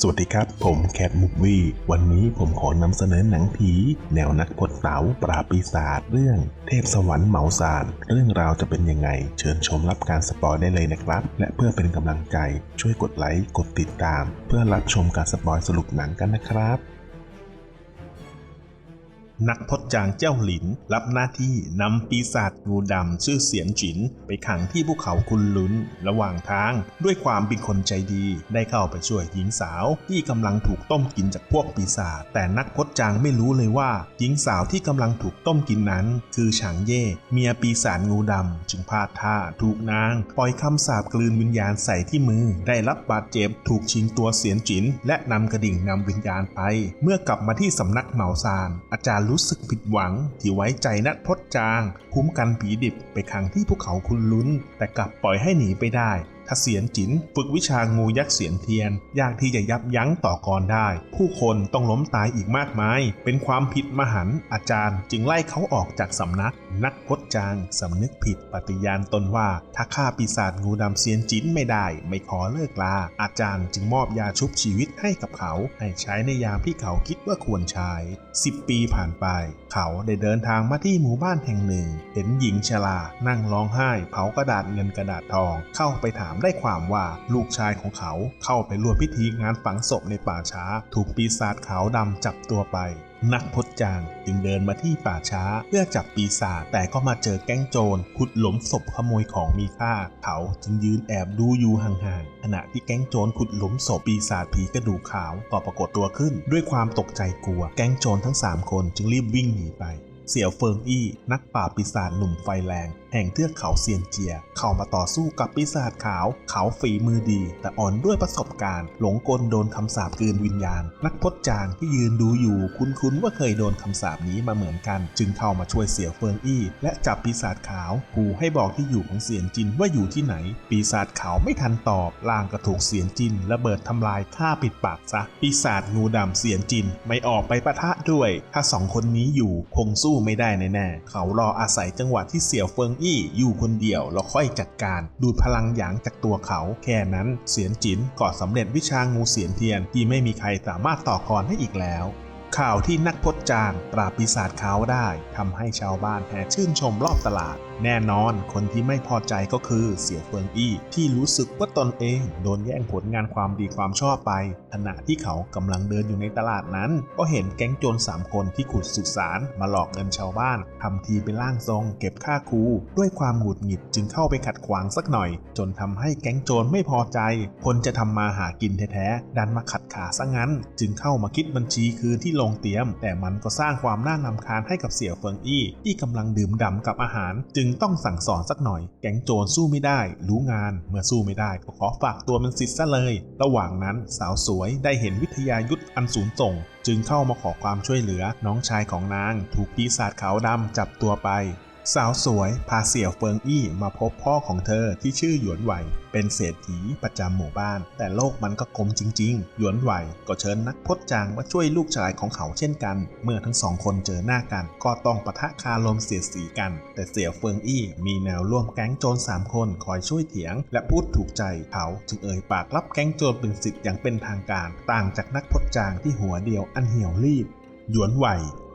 สวัสดีครับ ผมแคทมุกวีวันนี้ผมขอนำเสนอหนังผี แนวนักพดเต๋าปราปีศาจเรื่อง เทพสวรรค์เหมาสารเรื่องราวจะเป็นยังไง เชิญชมรับการสปอยได้เลยนะครับ และเพื่อเป็นกำลังใจช่วยกดไลค์กดติดตาม เพื่อรับชมการสปอยสรุปหนังกันนะครับ นักพจจางเจ้าหลิน รับหน้าที่นำปีศาจงูดำชื่อเสียนจิน ไปขังที่ภูเขาคุนลุนระหว่างทาง ด้วยความเป็นคนใจดี ได้เข้าไปช่วยหญิงสาวที่กำลังถูกต้มกินจากพวกปีศาจแต่นักพจจางไม่รู้เลยว่า หญิงสาวที่กำลังถูกต้มกินนั้น คือฉางเย่เมียปีศาจงูดำจึงพลาดท่าถูกนาง ปล่อยคำสาปกลืนวิญญาณใส่ที่มือ ได้รับบาดเจ็บถูกชิงตัวเสียนจิน และนำกระดิ่งนำวิญญาณไป เมื่อกลับมาที่สำนักเหมาซานอาจารย์รู้สึกผิดหวังที่ไว้ใจนัดพดจาง คุ้มกันผีดิบไปขังที่ภูเขาคุณลุ้น แต่กลับปล่อยให้หนีไปได้ ถ้าเสียนจินฝึกวิชางูยักษ์เสียนเทียน ยากที่จะยับยั้งต่อกรได้ ผู้คนต้องล้มตายอีกมากมาย เป็นความผิดมหันต์อาจารย์ จึงไล่เขาออกจากสำนัก นักพจจางสำนึกผิดปฏิญาณตนว่า ถ้าฆ่าปีศาจงูดำเซียนจินไม่ได้ ไม่ขอเลิกลา อาจารย์จึงมอบยาชุบชีวิตให้กับเขา ให้ใช้ในยามที่เขาคิดว่าควรใช้ 10 ปีผ่านไป เขาได้เดินทางมาที่หมู่บ้านแห่งหนึ่ง เห็นหญิงชรานั่งร้องไห้ เผากระดาษเงินกระดาษทองเข้าไปถามได้ความว่าลูกชายของเขาเข้าไปร่วมพิธีงานฝังศพในป่าช้า ถูกปีศาจขาวดำจับตัวไป นักพจน์จางจึงเดินมาที่ป่าช้า เพื่อจับปีศาจแต่ก็มาเจอแก๊งโจรขุดหลุมศพขโมยของมีค่า เขาจึงยืนแอบดูอยู่ห่างๆขณะที่แก๊งโจรขุดหลุมศพปีศาจผีกระดูกขาวก็ปรากฏตัวขึ้น ด้วยความตกใจกลัว แก๊งโจรทั้ง 3 คนจึงรีบวิ่งหนีไปเสี่ยวเฟิงอี้นักปราปีศาจหนุ่มไฟแรงแห่งเทือกเขาเซียนเจีย เข้ามาต่อสู้กับปีศาจขาว เขาฝีมือดี แต่อ่อนด้วยประสบการณ์ หลงกลโดนคำสาปกลืนวิญญาณ นักพจจางที่ยืนดูอยู่คุ้นๆว่าเคยโดนคำสาปนี้มาเหมือนกัน จึงเข้ามาช่วยเสี่ยวเฟิงอี้ และจับปีศาจขาวขู่ให้บอกที่อยู่ของเสียนจินว่าอยู่ที่ไหน ปีศาจขาวไม่ทันตอบล่างก็ถูกเสียนจินระเบิดทำลายฆ่าปิดปากซะ ปีศาจงูดำเสียนจินไม่ออกไปปะทะด้วย ถ้าสองคนนี้อยู่คงสู้ไม่ได้แน่ๆเขารออาศัยจังหวะที่เสี่ยวเฟิงอี้อยู่คนเดียวแล้วค่อยจัดการ ดูดพลังหยางจากตัวเขา แค่นั้นเสียนจินก็สำเร็จวิชางูเสียนเทียนที่ไม่มีใครสามารถต่อกรให้อีกแล้วข่าวที่นักพจน์จางปราบปีศาจขาวได้ทำให้ชาวบ้านแห่ชื่นชมรอบตลาดแน่นอนคนที่ไม่พอใจก็คือเสี่ยวเฟิงอี้ที่รู้สึกว่าตนเองโดนแย่งผลงานความดีความชอบไป ขณะที่เขากำลังเดินอยู่ในตลาดนั้น ก็เห็นแก๊งโจรสามคนที่ขุดสุสานมาหลอกเงินชาวบ้านทำทีเป็นร่างทรง เก็บค่าครู ด้วยความหงุดหงิดจึงเข้าไปขัดขวางสักหน่อย จนทำให้แก๊งโจรไม่พอใจ คนจะทำมาหากินแท้ๆดันมาขัดขาซะงั้น จึงเข้ามาคิดบัญชีคืนที่ลงเตียม แต่มันก็สร้างความน่านำคาญให้กับเสี่ยวเฟิงอี้ที่กำลังดื่มด่ำกับอาหาร จึงต้องสั่งสอนสักหน่อย แก๊งโจรสู้ไม่ได้ รู้งานเมื่อสู้ไม่ได้ก็ขอฝากตัวเป็นสิทธิ์ซะเลย ระหว่างนั้นสาวสวยได้เห็นวิทยายุทธอันสูงส่ง จึงเข้ามาขอความช่วยเหลือน้องชายของนาง ถูกปีศาจขาวดำจับตัวไป สาวสวยพาเสี่ยวเฟิงอี้มาพบพ่อของเธอที่ชื่อหยวนไหว เป็นเศรษฐีประจำหมู่บ้าน แต่โลกมันก็กลมจริง ๆ หยวนไหวก็เชิญนักพจน์จางมาช่วยลูกชายของเขาเช่นกัน เมื่อทั้งสองคนเจอหน้ากัน ก็ต้องปะทะคารมเสียดสีกัน แต่เสี่ยวเฟิงอี้มีแนวร่วมแก๊งโจรสามคนคอยช่วยเถียง และพูดถูกใจเขาจึงเอ่ยปากรับแก๊งโจรเป็นสิทธิ์อย่างเป็นทางการ ต่างจากนักพจน์จางที่หัวเดียวอันเหี่ยวรีบ หยวนไหว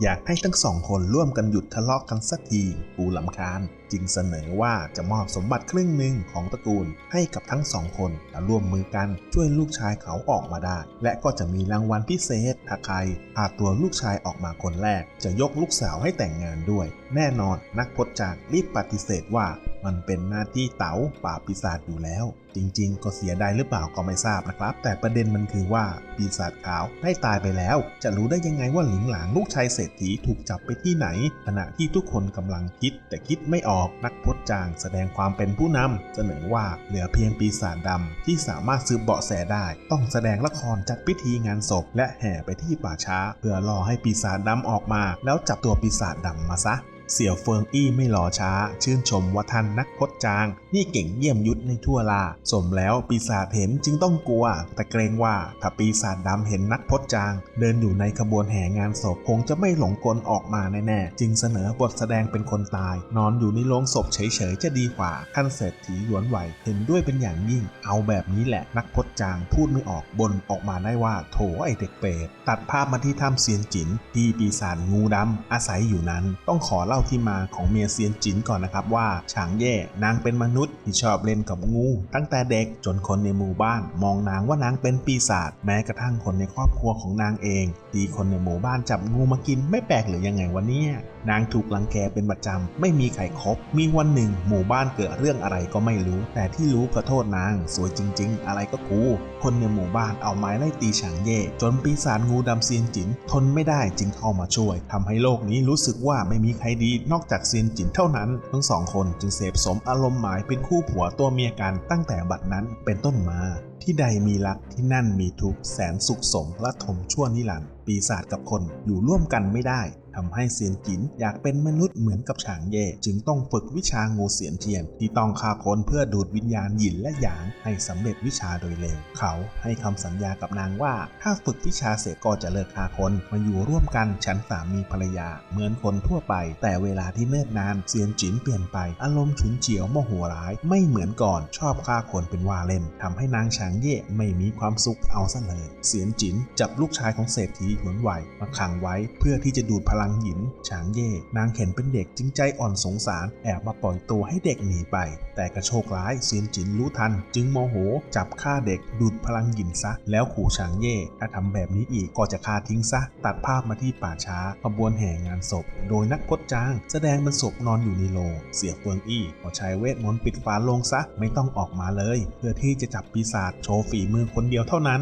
อยากให้ทั้งสองคนร่วมกันหยุดทะเลาะกันสักทีกูลำคาญ จึงเสนอว่าจะมอบสมบัติครึ่งหนึ่งของตระกูลให้กับทั้งสองคนและร่วมมือกันช่วยลูกชายเขาออกมาได้ และก็จะมีรางวัลพิเศษถ้าใครพาตัวลูกชายออกมาคนแรก จะยกลูกสาวให้แต่งงานด้วย แน่นอนนักพจน์จางรีบปฏิเสธว่ามันเป็นหน้าที่เต๋าป่าปีศาจอยู่แล้ว จริงๆ ก็เสียดายหรือเปล่าก็ไม่ทราบนะครับ แต่ประเด็นมันคือว่าปีศาจขาวได้ตายไปแล้ว จะรู้ได้ยังไงว่าหลิงหลางลูกชายเศรษฐีถูกจับไปที่ไหน ขณะที่ทุกคนกำลังคิด แต่คิดไม่ออกนักพจน์จางแสดงความเป็นผู้นำเสนอว่าเหลือเพียงปีศาจดำที่สามารถซืบเบาะแสได้ ต้องแสดงละครจัดพิธีงานศพ และแห่ไปที่ป่าช้า เพื่อรอให้ปีศาจดำออกมา แล้วจับตัวปีศาจดำมาซะ เสี่ยวเฟิงอี้ไม่หล่อช้า ชื่นชมว่าท่านนักพจน์จาง นี่เก่งเยี่ยมยุทธในทั่วลา สมแล้วปีศาจเห็นจึงต้องกลัว แต่เกรงว่าถ้าปีศาจดำเห็นนักพจน์จาง เดินอยู่ในขบวนแห่งานศพคงจะไม่หลงกลออกมาแน่ๆ จึงเสนอบทแสดงเป็นคนตาย นอนอยู่ในโรงศพเฉยๆจะดีกว่า ท่านเศรษฐีหยวนไหวเห็นด้วยเป็นอย่างยิ่ง เอาแบบนี้แหละนักพจน์จางพูดไม่ออกบนออกมาได้ว่าโถไอเด็กเปรตตัดภาพมาที่ถ้ำเซียนจินที่ปีศาจงูดำอาศัยอยู่นั้น ต้องขอเล่าที่มาของเมียเซียนจินก่อนนะครับว่าฉางเย่นางเป็นมนุษย์ที่ชอบเล่นกับงู ตั้งแต่เด็กจนคนในหมู่บ้าน มองนางว่านางเป็นปีศาจแม้กระทั่งคนในครอบครัวของนางเองที่คนในหมู่บ้านจับงูมากินไม่แปลกหรือยังไงวะเนี่ยนางถูกลังแกเป็นประจำไม่มีใครครบมีวันหนึ่งหมู่บ้านเกิดเรื่องอะไรก็ไม่รู้ แต่ที่รู้ขอโทษนาง สวยจริง ๆ อะไรก็กูคนในหมู่บ้านเอาไม้ไล่ตีฉางเย่จนปีศาจงูดำเซียนจินทนไม่ได้จึงเข้ามาช่วยทำให้โลกนี้รู้สึกว่าไม่มีใครดีนอกจากเซียนจินเท่านั้น ทั้งสองคนจึงเสพสมอารมณ์หมายเป็นคู่ผัวตัวเมียกันตั้งแต่บัดนั้นเป็นต้นมา ที่ใดมีรักที่นั่นมีทุกแสนสุขสมและทมชั่วนิรันดร์ ปีศาจกับคนอยู่ร่วมกันไม่ได้ทำให้เซียนจินอยากเป็นมนุษย์เหมือนกับฉางเย่จึงต้องฝึกวิชางูเสียนเทียน ที่ต้องฆ่าคนเพื่อดูดวิญญาณหยินและหยางให้สำเร็จวิชาโดยเร็ว เขาให้คำสัญญากับนางว่า ถ้าฝึกวิชาเสร็จก็จะเลิกฆ่าคนมาอยู่ร่วมกันฉันสามีภรรยา เหมือนคนทั่วไป แต่เวลาที่เนิ่นนานเซียนจินเปลี่ยนไป อารมณ์ฉุนเฉียวโมโหร้ายไม่เหมือนก่อนชอบฆ่าคนเป็นว่าเล่นทำให้นางฉางเย่ไม่มีความสุขเอาซะเลยเซียนจินจับลูกชายของเศรษฐีหยวนไหวมาขังไว้เพื่อที่จะดูดพลังหยินฉางเย่นางเห็นเป็นเด็กจึงใจอ่อนสงสารแอบมาปล่อยตัวให้เด็กหนีไป แต่กระโชคร้ายเซียนจินรู้ทัน จึงโมโหจับฆ่าเด็กดูดพลังหยินซะ แล้วขู่ฉางเย่ถ้าทำแบบนี้อีกก็จะฆ่าทิ้งซะ ตัดภาพมาที่ป่าช้าขบวนแห่งานศพ โดยนักพจจาง แสดงเป็นศพนอนอยู่ในโรงเสียเฟืองอี้ก็ใช้เวทมนต์ปิดฝาโลงซะไม่ต้องออกมาเลย เพื่อที่จะจับปีศาจโชว์ฝีมือคนเดียวเท่านั้น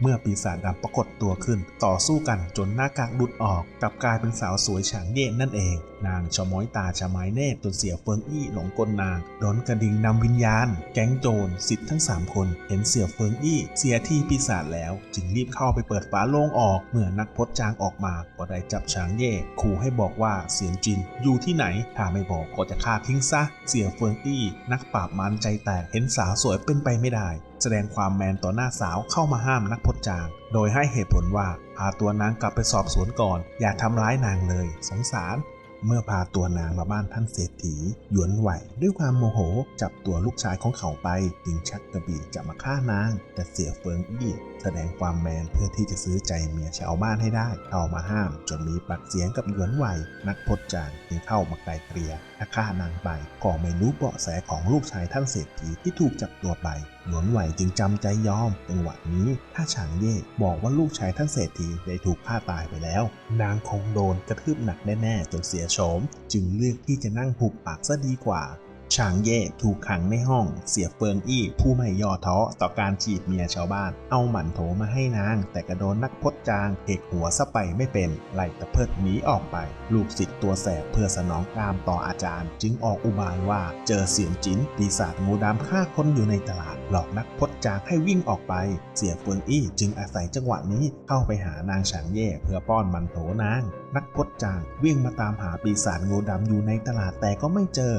เมื่อปีศาจดำปรากฏตัวขึ้น ต่อสู้กันจนหน้ากากดุดออกกลับกลายเป็นสาวสวยฉางเย่นั่นเอง นางชะม้อยตาชะไม้เนตจนเสียเฟิงอี้หลงกลนางโดนกระดิ่งนำวิญญาณ แก๊งโจรสิทธิ์ทั้ง 3 คน เห็นเสียเฟิงอี้เสียที่ปีศาจแล้ว จึงรีบเข้าไปเปิดฝาโลงออก เมื่อนักพจน์จางออกมาก็ได้จับฉางเย่ขู่ให้บอกว่าเสียนจินอยู่ที่ไหนถ้าไม่บอกก็จะฆ่าทิ้งซะ เสียเฟิงอี้นักปราบมารใจแตกเห็นสาวสวยเป็นไปไม่ได้ แสดงความแมนต่อหน้าสาวเข้ามาห้ามนักพจน์จาง โดยให้เหตุผลว่าพาตัวนางกลับไปสอบสวนก่อน อย่าทำร้ายนางเลย สงสาร เมื่อพาตัวนางมาบ้านท่านเศรษฐี หยวนไหวด้วยความโมโหจับตัวลูกชายของเขาไปจึงชักกระบี่จะมาฆ่านาง แต่เสียเฟิงอี้แสดงความแมนเพื่อที่จะซื้อใจเมียชาวบ้านให้ได้เข้ามาห้าม จนมีปากเสียงกับหยวนไหวนักพจน์จางจึงเข้ามาไกลเกลี่ยถ้าฆ่านางไปก็ไม่รู้เบาะแสของลูกชายท่านเศรษฐีที่ถูกจับตัวไป หนวนไหวจึงจำใจยอมจังหวะนี้ถ้าฉางเย่บอกว่าลูกชายท่านเศรษฐีได้ถูกฆ่าตายไปแล้ว นางคงโดนกระทืบหนักแน่ๆจนเสียโฉม จึงเลือกที่จะนั่งหุบปากซะดีกว่า ฉางเย่ถูกขังในห้องเสียเฟิงอี้ผู้ไม่ย่อท้อต่อการจีบเมียชาวบ้าน เอาหมันโถมาให้นาง แต่กระโดนนักพจจางเอกหัวซะไปไม่เป็นไล่ตะเพิดหนีออกไป ลูกศิษย์ตัวแสบเพื่อสนองกามต่ออาจารย์ จึงออกอุบายว่าเจอเสียนจินปีศาจงูดำฆ่าคนอยู่ในตลาด หลอกนักพจจางให้วิ่งออกไป เสียเฟิงอี้จึงอาศัยจังหวะนี้เข้าไปหานางฉางเย่เพื่อป้อนมันโถนาง นักพจจางวิ่งมาตามหาปีศาจงูดำอยู่ในตลาดแต่ก็ไม่เจอ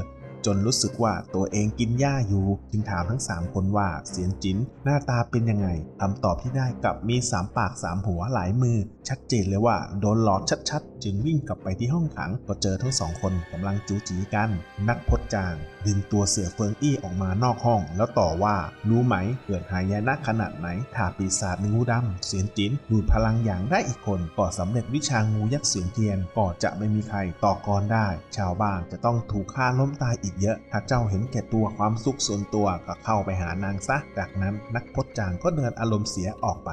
จนรู้สึกว่าตัวเองกินหญ้าอยู่ จึงถามทั้ง 3 คนว่าเสียนจินหน้าตาเป็นยังไงคำตอบที่ได้กลับมี 3 ปาก 3 หัวหลายมือ ชัดเจนเลยว่าโดนหลอกชัดๆ จึงวิ่งกลับไปที่ห้องขังก็เจอทั้งสองคนกำลังจูจีกัน นักพจจาง ดึงตัวเสือเฟิงอี้ออกมานอกห้อง แล้วต่อว่ารู้ไหมเกิดหายนะขนาดไหนถ้าปีศาจงูดำเสียนจินดูดพลังอย่างได้อีกคนก็สำเร็จวิชางูยักษ์เสียงเทียนก็จะไม่มีใครต่อกรได้ ชาวบ้านจะต้องถูกฆ่าล้มตายอีกเยอะ ถ้าเจ้าเห็นแก่ตัวความสุขส่วนตัวก็เข้าไปหานางซะ จากนั้นนักพจจางก็เดินอารมณ์เสียออกไป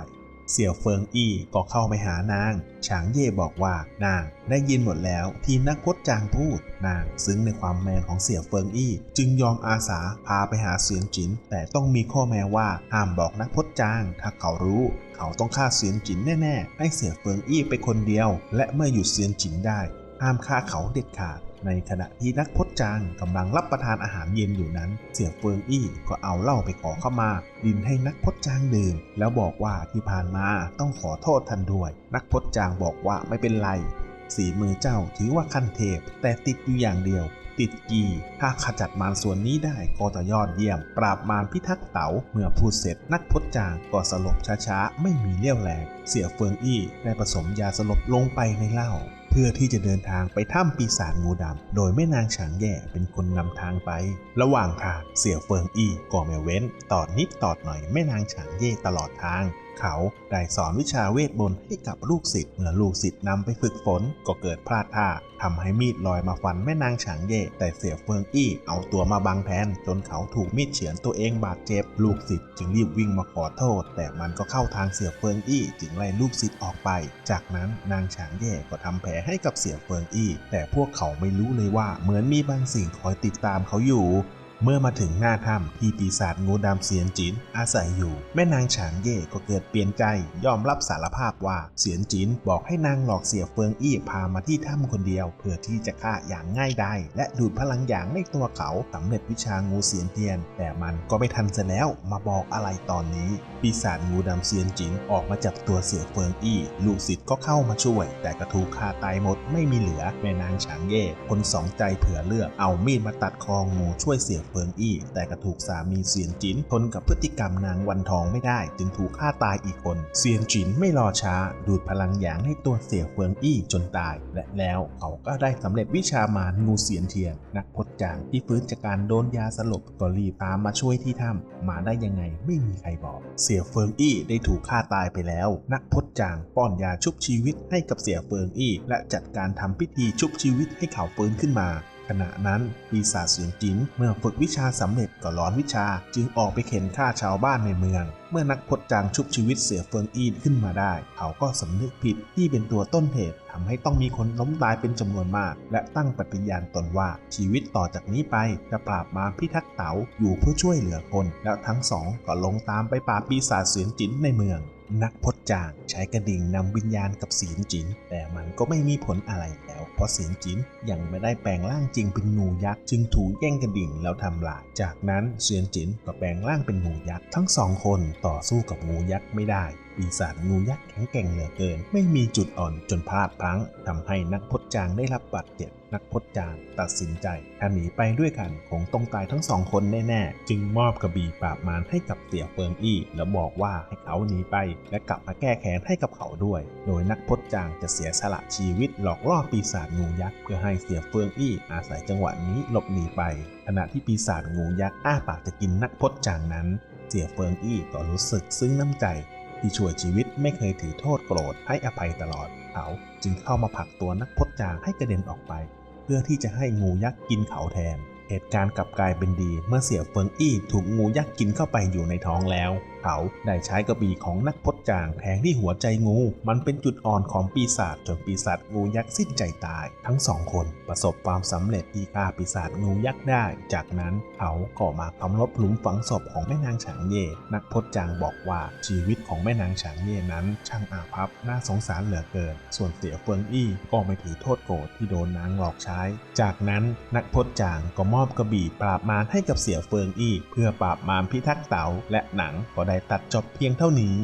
เสี่ยวเฟิงอี้ก็เข้าไปหานาง ฉางเย่บอกว่านางได้ยินหมดแล้วที่นักพจน์จางพูด นางซึ้งในความแมนของเสี่ยวเฟิงอี้ จึงยอมอาสาพาไปหาเสียนจิน แต่ต้องมีข้อแม้ว่าห้ามบอกนักพจน์จาง ถ้าเขารู้ เขาต้องฆ่าเสียนจินแน่ๆ ให้เสี่ยวเฟิงอี้ไปคนเดียว และเมื่อหยุดเสียนจินได้ห้ามฆ่าเขาเด็ดขาด ในขณะที่นักพจน์จางกำลังรับประทานอาหารเย็นอยู่นั้น เสี่ยเฟิงอี้ก็เอาเหล้าไปขอเข้ามา ดินให้นักพจน์จางดื่ม แล้วบอกว่าที่ผ่านมาต้องขอโทษท่านด้วย นักพจน์จางบอกว่าไม่เป็นไร สีมือเจ้าถือว่าขั้นเทพ แต่ติดอยู่อย่างเดียว ติดกีถ้าขจัดมารส่วนนี้ได้ก็จะยอดเยี่ยม ปราบมารพิทักษ์เต๋าเมื่อพูดเสร็จนักพจน์จางก็สลบช้าๆไม่มีเลี่ยวแรงเสี่ยเฟิงอี้ได้ผสมยาสลบลงไปในเหล้า พื่อที่จะเดินทางไปถ้ำปีศาจงูดำ โดยแม่นางฉางแย่เป็นคนนำทางไป ระหว่างทางเสี่ยวเฟิงอี้ก็ไม่เว้น ตอดนิดตอดหน่อยแม่นางฉางเย่ตลอดทาง เขาได้สอนวิชาเวทมนต์ให้กับลูกศิษย์เมื่อลูกศิษย์นำไปฝึกฝนก็เกิดพลาดท่าทำให้มีดลอยมาฟันแม่นางฉางเย่แต่เสียเฟิงอี้เอาตัวมาบังแทนจนเขาถูกมีดเฉือนตัวเองบาดเจ็บ ลูกศิษย์จึงรีบวิ่งมาขอโทษ แต่มันก็เข้าทางเสียเฟิงอี้จึงไล่ลูกศิษย์ออกไป จากนั้นนางฉางเย่ก็ทำแผลให้กับเสียเฟิงอี้ แต่พวกเขาไม่รู้เลยว่าเหมือนมีบางสิ่งคอยติดตามเขาอยู่ เมื่อมาถึงหน้าถ้ำที่ปีศาจงูดำเสียนจินอาศัยอยู่ แม่นางฉางเย่ก็เกิดเปลี่ยนใจ ยอมรับสารภาพว่าเสียนจินบอกให้นางหลอกเสียเฟิงอี้พามาที่ถ้ำคนเดียว เพื่อที่จะฆ่าอย่างง่ายดายและดูดพลังอย่างในตัวเขาสำเร็จวิชางูเสียนเทียน แต่มันก็ไม่ทันซะแล้วมาบอกอะไรตอนนี้ ปีศาจงูดำเซียนจินออกมาจับตัวเสี่ยเฟิงอี้ลูกศิษย์ก็เข้ามาช่วย แต่กระถูฆ่าตายหมดไม่มีเหลือแม่นางฉางเย่คนสองใจเผื่อเลือกเอามีดมาตัดคองูช่วยเสี่ยเฟิงอี้ แต่กระถูกสามีเซียนจินทนกับพฤติกรรมนางวันทองไม่ได้ จึงถูกฆ่าตายอีกคน เซียนจินไม่รอช้า ดูดพลังหยางให้ตัวเสี่ยเฟิงอี้จนตาย และแล้วเขาก็ได้สำเร็จวิชามารงูเสียนเทียนนักพจน์จางที่ฟื้นจากการโดนยาสลบก็รีบตามมาช่วยที่ถ้ำมาได้ยังไงไม่มีใครบอก เสี่ยเฟิงอี้ได้ถูกฆ่าตายไปแล้ว นักพจน์จางป้อนยาชุบชีวิตให้กับเสี่ยเฟิงอี้ และจัดการทำพิธีชุบชีวิตให้เขาฟื้นขึ้นมา ขณะนั้นปีศาจเสียงจินเมื่อฝึกวิชาสำเร็จก็ร้อนวิชา จึงออกไปเข็นฆ่าชาวบ้านในเมือง เมื่อนักพจจางชุบชีวิตเสียเฟิงอีขึ้นมาได้ เขาก็สำนึกผิดที่เป็นตัวต้นเหตุทำให้ต้องมีคนล้มตายเป็นจำนวนมาก และตั้งปฏิญาณตนว่าชีวิตต่อจากนี้ไปจะปราบมารพิทักษ์เต๋าอยู่เพื่อช่วยเหลือคน แล้วทั้งสองก็ลงตามไปปราบปีศาจเสียงจินในเมือง นักพจจางใช้กระดิ่งนำวิญญาณกับเสียนจิน แต่มันก็ไม่มีผลอะไรแล้ว เพราะเสียนจินยังไม่ได้แปลงร่างจริงเป็นงูยักษ์จึงถูกแย่งกระดิ่งแล้วทำลาย จากนั้นเสียนจินก็แปลงร่างเป็นงูยักษ์ทั้งสองคนต่อสู้กับงูยักษ์ไม่ได้ ปีศาจงูยักษ์แข็งแกร่งเหลือเกิน ไม่มีจุดอ่อนจนพลาดพลั้งทำให้นักพจน์จางได้รับบาดเจ็บนักพจน์จางตัดสินใจถ้าหนีไปด้วยกันคงต้องตายทั้งสองคนแน่ๆ จึงมอบกระบี่ปราบมารให้กับเสี่ยเฟิงอี้แล้วบอกว่าให้เขาหนีไป และกลับมาแก้แค้นให้กับเขาด้วย โดยนักพจน์จางจะเสียสละชีวิตหลอกล่อปีศาจงูยักษ์เพื่อให้เสี่ยเฟิงอี้อาศัยจังหวะนี้หลบหนีไป ขณะที่ปีศาจงูยักษ์อ้าปากจะกินนักพจน์จางนั้น เสี่ยเฟิงอี้ก็รู้สึกซึ้งน้ำใจ ที่ช่วยชีวิตไม่เคยถือโทษโกรธให้อภัยตลอด เขาจึงเข้ามาผลักตัวนักพจน์จางให้กระเด็นออกไป เพื่อที่จะให้งูยักษ์กินเขาแทน เหตุการณ์กลับกลายเป็นดี เมื่อเสี่ยเฟิงอี้ถูกงูยักษ์กินเข้าไปอยู่ในท้องแล้วเขาได้ใช้กระบี่ของนักพจจางแทงที่หัวใจงู มันเป็นจุดอ่อนของปีศาจจนปีศาจงูยักษ์สิ้นใจตาย ทั้งสองคนประสบความสำเร็จที่ฆ่าปีศาจงูยักษ์ได้ จากนั้นเขาก็มาคำลบหลุมฝังศพของแม่นางฉางเย่นักพจจางบอกว่าชีวิตของแม่นางฉางเย่นั้น ช่างอาภัพน่าสงสารเหลือเกิน ส่วนเสี่ยวเฟิงอี้ก็ไม่ถือโทษโกรธที่โดนนางหลอกใช้ จากนั้นนักพจจางก็มอบกระบี่ปราบมารให้กับเสี่ยวเฟิงอี้เพื่อปราบมารพิทักษ์เต๋าและหนังก็ได้ตัดจบเพียงเท่านี้